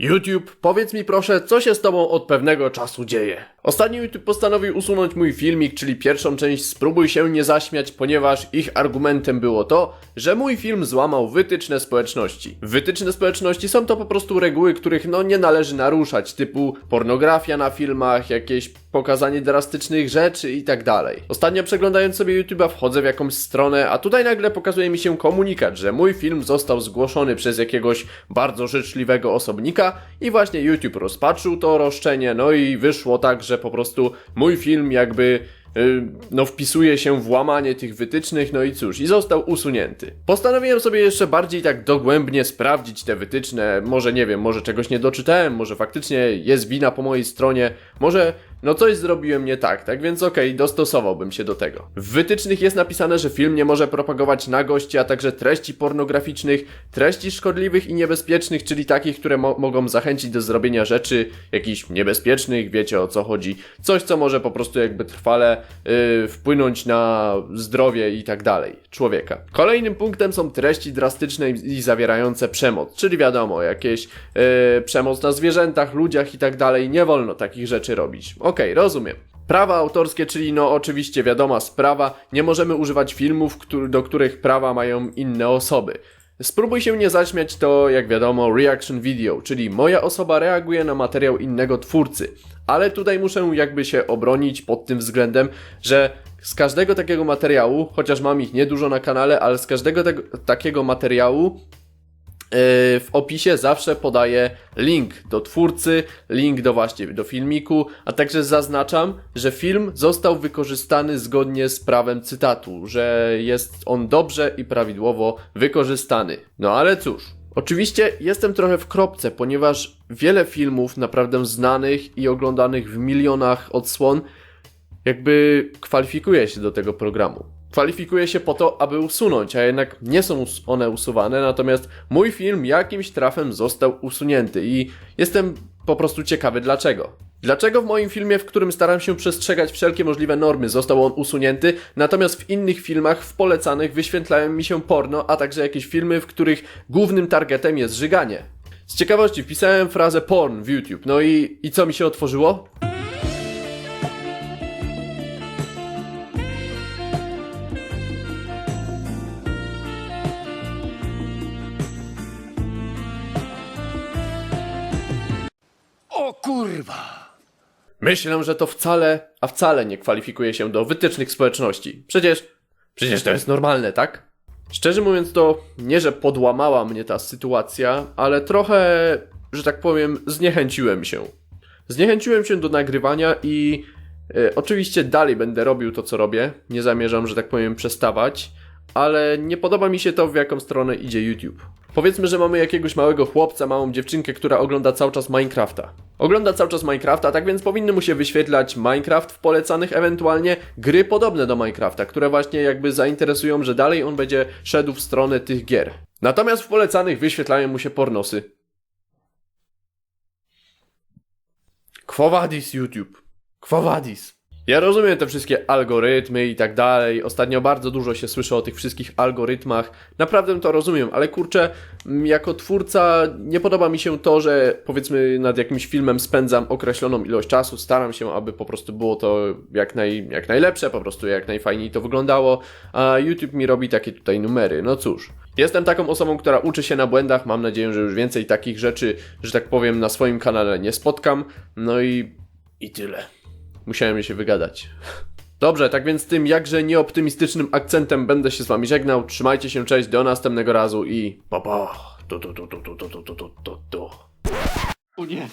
YouTube, powiedz mi proszę, co się z tobą od pewnego czasu dzieje? Ostatnio YouTube postanowił usunąć mój filmik, czyli pierwszą część Spróbuj się nie zaśmiać, ponieważ ich argumentem było to, że mój film złamał wytyczne społeczności. Wytyczne społeczności są to po prostu reguły, których no nie należy naruszać, typu pornografia na filmach, jakieś pokazanie drastycznych rzeczy i tak dalej. Ostatnio przeglądając sobie YouTube'a wchodzę w jakąś stronę, a tutaj nagle pokazuje mi się komunikat, że mój film został zgłoszony przez jakiegoś bardzo życzliwego osobnika i właśnie YouTube rozpatrzył to roszczenie, no i wyszło tak, że po prostu mój film jakby y, no wpisuje się w łamanie tych wytycznych, no i cóż, i został usunięty. Postanowiłem sobie jeszcze bardziej tak dogłębnie sprawdzić te wytyczne, może nie wiem, może czegoś nie doczytałem, może faktycznie jest wina po mojej stronie, może no coś zrobiłem nie tak, tak więc okej, dostosowałbym się do tego. W wytycznych jest napisane, że film nie może propagować nagości, a także treści pornograficznych, treści szkodliwych i niebezpiecznych, czyli takich, które mo mogą zachęcić do zrobienia rzeczy jakichś niebezpiecznych, wiecie o co chodzi. Coś, co może po prostu jakby trwale yy, wpłynąć na zdrowie i tak dalej człowieka. Kolejnym punktem są treści drastyczne i zawierające przemoc, czyli wiadomo, jakieś yy, przemoc na zwierzętach, ludziach i tak dalej. Nie wolno takich rzeczy robić. Rozumiem. Prawa autorskie, czyli no oczywiście wiadoma sprawa, nie możemy używać filmów, do których prawa mają inne osoby. Spróbuj się nie zaśmiać to, jak wiadomo, reaction video, czyli moja osoba reaguje na materiał innego twórcy. Ale tutaj muszę jakby się obronić pod tym względem, że z każdego takiego materiału, chociaż mam ich niedużo na kanale, ale z każdego takiego materiału w opisie zawsze podaję link do twórcy, link do właśnie do filmiku, a także zaznaczam, że film został wykorzystany zgodnie z prawem cytatu, że jest on dobrze i prawidłowo wykorzystany. No ale cóż, oczywiście jestem trochę w kropce, ponieważ wiele filmów naprawdę znanych i oglądanych w milionach odsłon jakby kwalifikuje się do tego programu. Kwalifikuje się po to, aby usunąć, a jednak nie są one usuwane, natomiast mój film jakimś trafem został usunięty i jestem po prostu ciekawy dlaczego. Dlaczego w moim filmie, w którym staram się przestrzegać wszelkie możliwe normy, został on usunięty, natomiast w innych filmach w polecanych wyświetlają mi się porno, a także jakieś filmy, w których głównym targetem jest żyganie. Z ciekawości wpisałem frazę porn w YouTube, no i, i co mi się otworzyło? Kurwa! Myślę, że to wcale, a wcale nie kwalifikuje się do wytycznych społeczności. Przecież, przecież to jest normalne, tak? Szczerze mówiąc, to nie, że podłamała mnie ta sytuacja, ale trochę, że tak powiem, zniechęciłem się. Zniechęciłem się do nagrywania i e, oczywiście dalej będę robił to, co robię. Nie zamierzam, że tak powiem, przestawać, ale nie podoba mi się to, w jaką stronę idzie YouTube. Powiedzmy, że mamy jakiegoś małego chłopca, małą dziewczynkę, która ogląda cały czas Minecrafta. Ogląda cały czas Minecrafta, tak więc powinny mu się wyświetlać Minecraft w polecanych, ewentualnie gry podobne do Minecrafta, które właśnie jakby zainteresują, że dalej on będzie szedł w stronę tych gier. Natomiast w polecanych wyświetlają mu się pornosy. Quo YouTube? Quo? Ja rozumiem te wszystkie algorytmy i tak dalej. Ostatnio bardzo dużo się słyszy o tych wszystkich algorytmach. Naprawdę to rozumiem, ale kurczę, jako twórca nie podoba mi się to, że powiedzmy nad jakimś filmem spędzam określoną ilość czasu, staram się, aby po prostu było to jak, naj, jak najlepsze, po prostu jak najfajniej to wyglądało, a YouTube mi robi takie tutaj numery. No cóż. Jestem taką osobą, która uczy się na błędach. Mam nadzieję, że już więcej takich rzeczy, że tak powiem, na swoim kanale nie spotkam. No i. i tyle. Musiałem się wygadać. Dobrze, tak więc tym jakże nieoptymistycznym akcentem będę się z wami żegnał. Trzymajcie się, cześć, do następnego razu i pa pa. Tu, tu, tu, tu, tu, tu, tu, tu, tu. O nie!